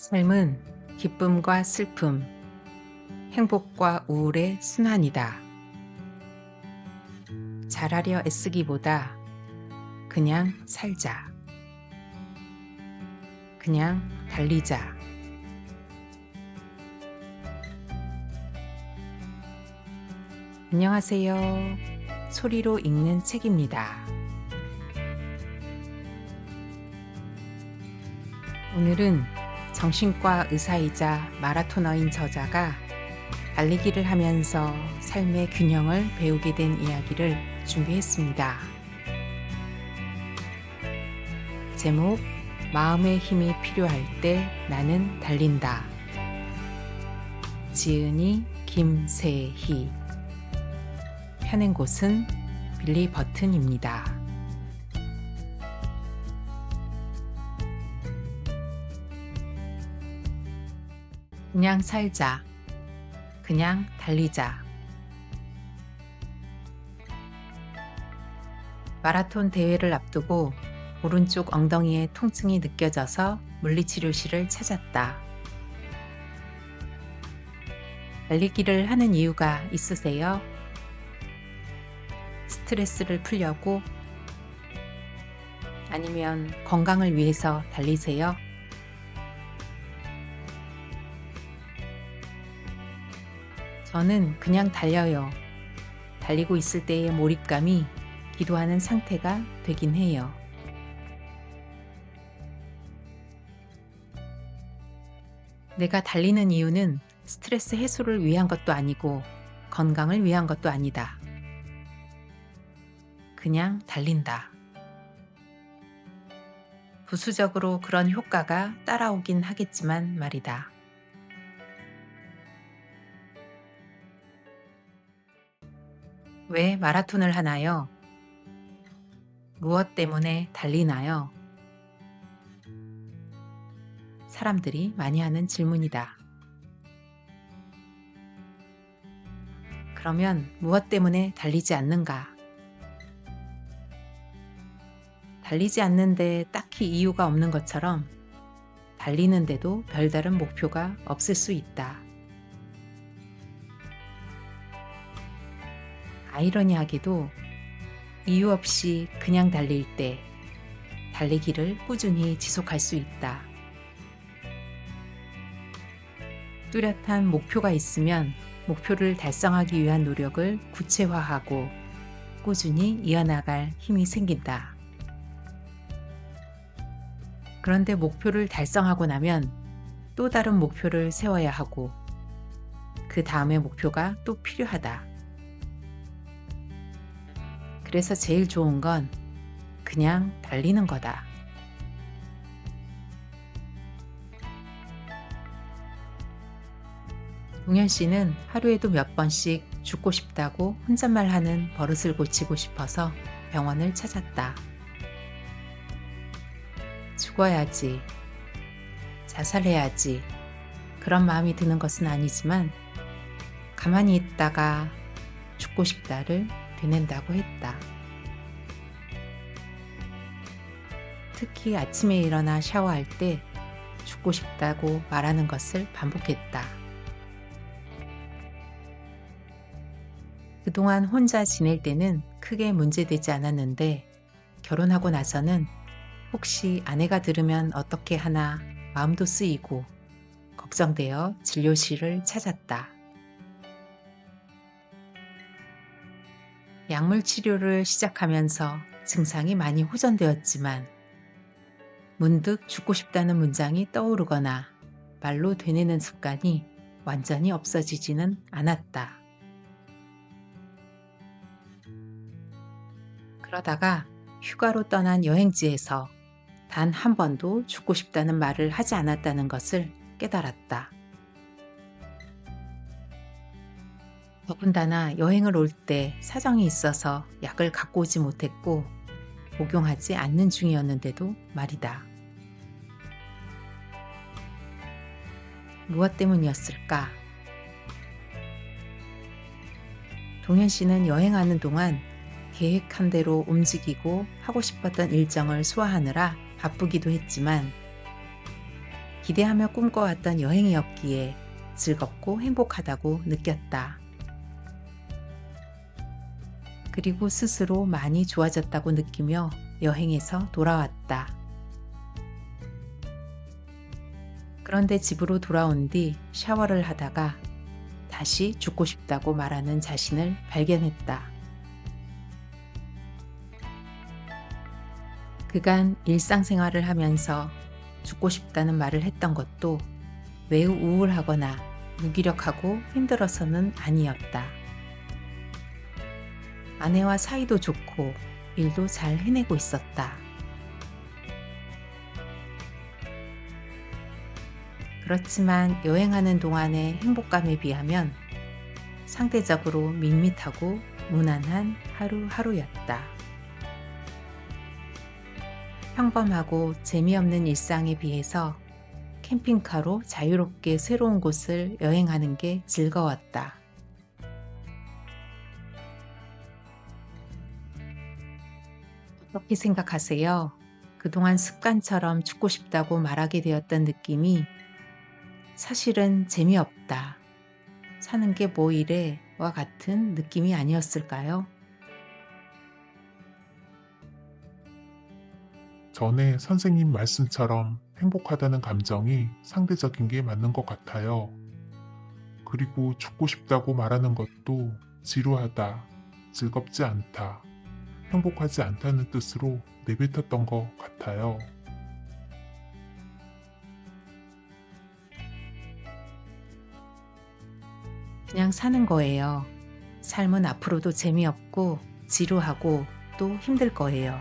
삶은 기쁨과 슬픔, 행복과 우울의 순환이다. 잘하려 애쓰기보다 그냥 살자. 그냥 달리자. 안녕하세요. 소리로 읽는 책입니다. 오늘은 정신과 의사이자 마라토너인 저자가 달리기를 하면서 삶의 균형을 배우게 된 이야기를 준비했습니다. 제목 마음의 힘이 필요할 때 나는 달린다. 지은이 김세희 펴낸 곳은 빌리 버튼입니다. 그냥 살자. 그냥 달리자. 마라톤 대회를 앞두고 오른쪽 엉덩이에 통증이 느껴져서 물리치료실을 찾았다. 달리기를 하는 이유가 있으세요? 스트레스를 풀려고? 아니면 건강을 위해서 달리세요? 저는 그냥 달려요. 달리고 있을 때의 몰입감이 기도하는 상태가 되긴 해요. 내가 달리는 이유는 스트레스 해소를 위한 것도 아니고 건강을 위한 것도 아니다. 그냥 달린다. 부수적으로 그런 효과가 따라오긴 하겠지만 말이다. 왜 마라톤을 하나요? 무엇 때문에 달리나요? 사람들이 많이 하는 질문이다. 그러면 무엇 때문에 달리지 않는가? 달리지 않는데 딱히 이유가 없는 것처럼 달리는데도 별다른 목표가 없을 수 있다. 아이러니하게도 이유 없이 그냥 달릴 때 달리기를 꾸준히 지속할 수 있다. 뚜렷한 목표가 있으면 목표를 달성하기 위한 노력을 구체화하고 꾸준히 이어나갈 힘이 생긴다. 그런데 목표를 달성하고 나면 또 다른 목표를 세워야 하고 그 다음의 목표가 또 필요하다. 그래서 제일 좋은 건 그냥 달리는 거다. 동현 씨는 하루에도 몇 번씩 죽고 싶다고 혼잣말 하는 버릇을 고치고 싶어서 병원을 찾았다. 죽어야지. 자살해야지. 그런 마음이 드는 것은 아니지만 가만히 있다가 죽고 싶다를 되낸다고 했다. 특히 아침에 일어나 샤워할 때 죽고 싶다고 말하는 것을 반복했다. 그동안 혼자 지낼 때는 크게 문제되지 않았는데 결혼하고 나서는 혹시 아내가 들으면 어떻게 하나 마음도 쓰이고 걱정되어 진료실을 찾았다. 약물 치료를 시작하면서 증상이 많이 호전되었지만 문득 죽고 싶다는 문장이 떠오르거나 말로 되뇌는 습관이 완전히 없어지지는 않았다. 그러다가 휴가로 떠난 여행지에서 단 한 번도 죽고 싶다는 말을 하지 않았다는 것을 깨달았다. 더군다나 여행을 올 때 사정이 있어서 약을 갖고 오지 못했고 복용하지 않는 중이었는데도 말이다. 무엇 때문이었을까? 동현 씨는 여행하는 동안 계획한 대로 움직이고 하고 싶었던 일정을 소화하느라 바쁘기도 했지만 기대하며 꿈꿔왔던 여행이었기에 즐겁고 행복하다고 느꼈다. 그리고 스스로 많이 좋아졌다고 느끼며 여행에서 돌아왔다. 그런데 집으로 돌아온 뒤 샤워를 하다가 다시 죽고 싶다고 말하는 자신을 발견했다. 그간 일상생활을 하면서 죽고 싶다는 말을 했던 것도 매우 우울하거나 무기력하고 힘들어서는 아니었다. 아내와 사이도 좋고 일도 잘 해내고 있었다. 그렇지만 여행하는 동안의 행복감에 비하면 상대적으로 밋밋하고 무난한 하루하루였다. 평범하고 재미없는 일상에 비해서 캠핑카로 자유롭게 새로운 곳을 여행하는 게 즐거웠다. 어떻게 생각하세요? 그동안 습관처럼 죽고 싶다고 말하게 되었던 느낌이 사실은 재미없다. 사는 게 뭐 이래와 같은 느낌이 아니었을까요? 전에 선생님 말씀처럼 행복하다는 감정이 상대적인 게 맞는 것 같아요. 그리고 죽고 싶다고 말하는 것도 지루하다, 즐겁지 않다, 행복하지 않다는 뜻으로 내뱉었던 것 같아요. 그냥 사는 거예요. 삶은 앞으로도 재미없고 지루하고 또 힘들 거예요.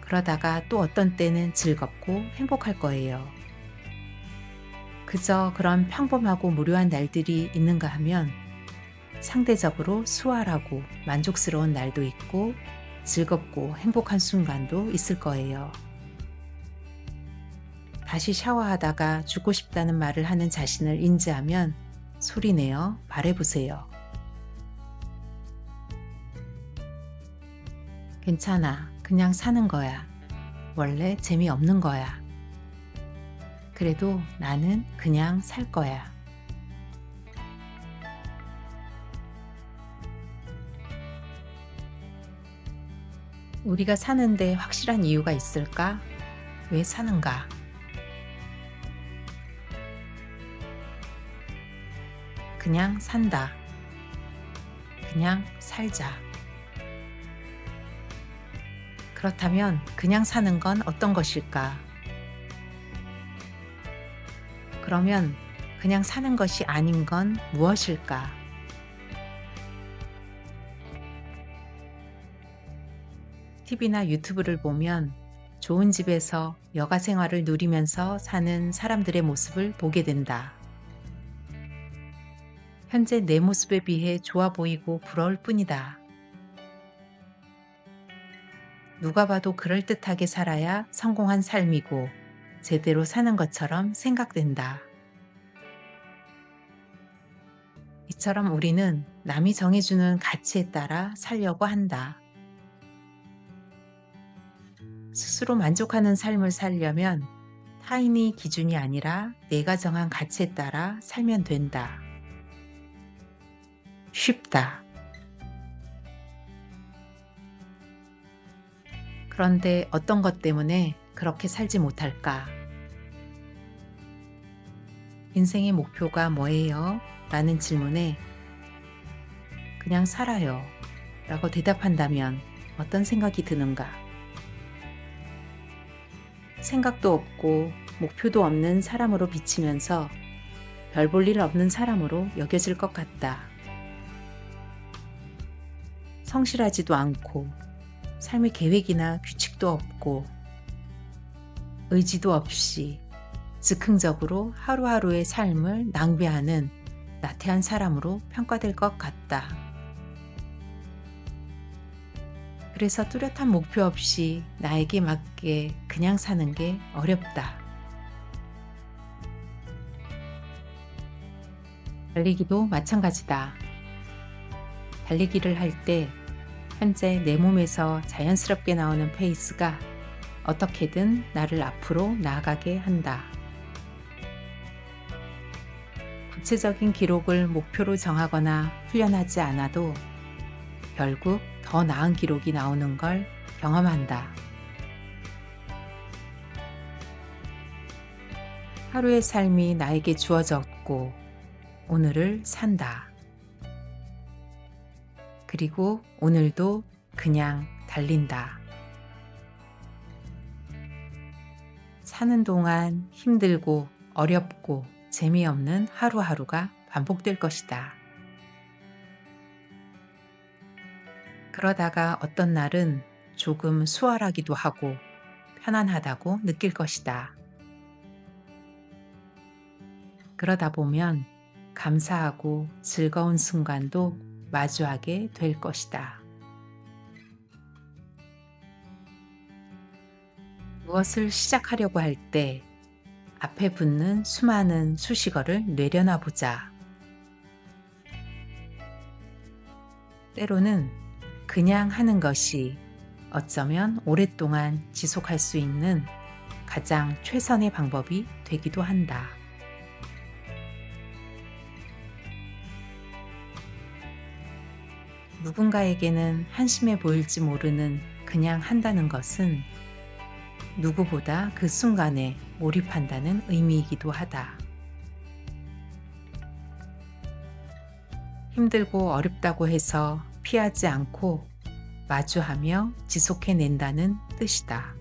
그러다가 또 어떤 때는 즐겁고 행복할 거예요. 그저 그런 평범하고 무료한 날들이 있는가 하면 상대적으로 수월하고 만족스러운 날도 있고 즐겁고 행복한 순간도 있을 거예요. 다시 샤워하다가 죽고 싶다는 말을 하는 자신을 인지하면 소리내어 말해보세요. 괜찮아. 그냥 사는 거야. 원래 재미없는 거야. 그래도 나는 그냥 살 거야. 우리가 사는데 확실한 이유가 있을까? 왜 사는가? 그냥 산다. 그냥 살자. 그렇다면 그냥 사는 건 어떤 것일까? 그러면 그냥 사는 것이 아닌 건 무엇일까? TV나 유튜브를 보면 좋은 집에서 여가 생활을 누리면서 사는 사람들의 모습을 보게 된다. 현재 내 모습에 비해 좋아 보이고 부러울 뿐이다. 누가 봐도 그럴듯하게 살아야 성공한 삶이고 제대로 사는 것처럼 생각된다. 이처럼 우리는 남이 정해주는 가치에 따라 살려고 한다. 스스로 만족하는 삶을 살려면 타인이 기준이 아니라 내가 정한 가치에 따라 살면 된다. 쉽다. 그런데 어떤 것 때문에 그렇게 살지 못할까? 인생의 목표가 뭐예요? 라는 질문에 그냥 살아요. 라고 대답한다면 어떤 생각이 드는가? 생각도 없고 목표도 없는 사람으로 비치면서 별 볼 일 없는 사람으로 여겨질 것 같다. 성실하지도 않고 삶의 계획이나 규칙도 없고 의지도 없이 즉흥적으로 하루하루의 삶을 낭비하는 나태한 사람으로 평가될 것 같다. 그래서 뚜렷한 목표 없이 나에게 맞게 그냥 사는 게 어렵다. 달리기도 마찬가지다. 달리기를 할 때 현재 내 몸에서 자연스럽게 나오는 페이스가 어떻게든 나를 앞으로 나아가게 한다. 구체적인 기록을 목표로 정하거나 훈련하지 않아도 결국 더 나은 기록이 나오는 걸 경험한다. 하루의 삶이 나에게 주어졌고 오늘을 산다. 그리고 오늘도 그냥 달린다. 사는 동안 힘들고 어렵고 재미없는 하루하루가 반복될 것이다. 그러다가 어떤 날은 조금 수월하기도 하고 편안하다고 느낄 것이다. 그러다 보면 감사하고 즐거운 순간도 마주하게 될 것이다. 무엇을 시작하려고 할 때 앞에 붙는 수많은 수식어를 내려놔 보자. 때로는 그냥 하는 것이 어쩌면 오랫동안 지속할 수 있는 가장 최선의 방법이 되기도 한다. 누군가에게는 한심해 보일지 모르는 그냥 한다는 것은 누구보다 그 순간에 몰입한다는 의미이기도 하다. 힘들고 어렵다고 해서 피하지 않고 마주하며 지속해낸다는 뜻이다.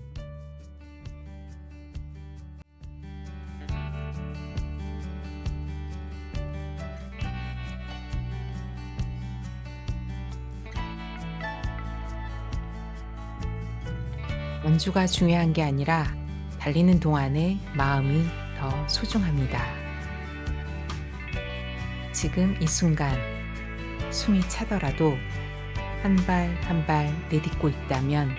원주가 중요한 게 아니라 달리는 동안의 마음이 더 소중합니다. 지금 이 순간 숨이 차더라도 한 발 한 발 내딛고 있다면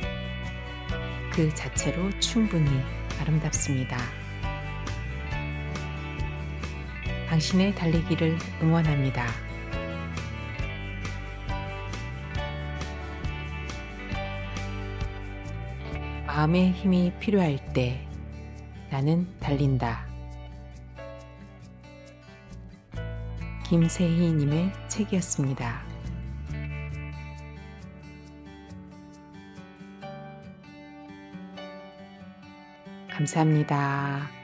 그 자체로 충분히 아름답습니다. 당신의 달리기를 응원합니다. 마음의 힘이 필요할 때 나는 달린다. 김세희님의 책이었습니다. 감사합니다.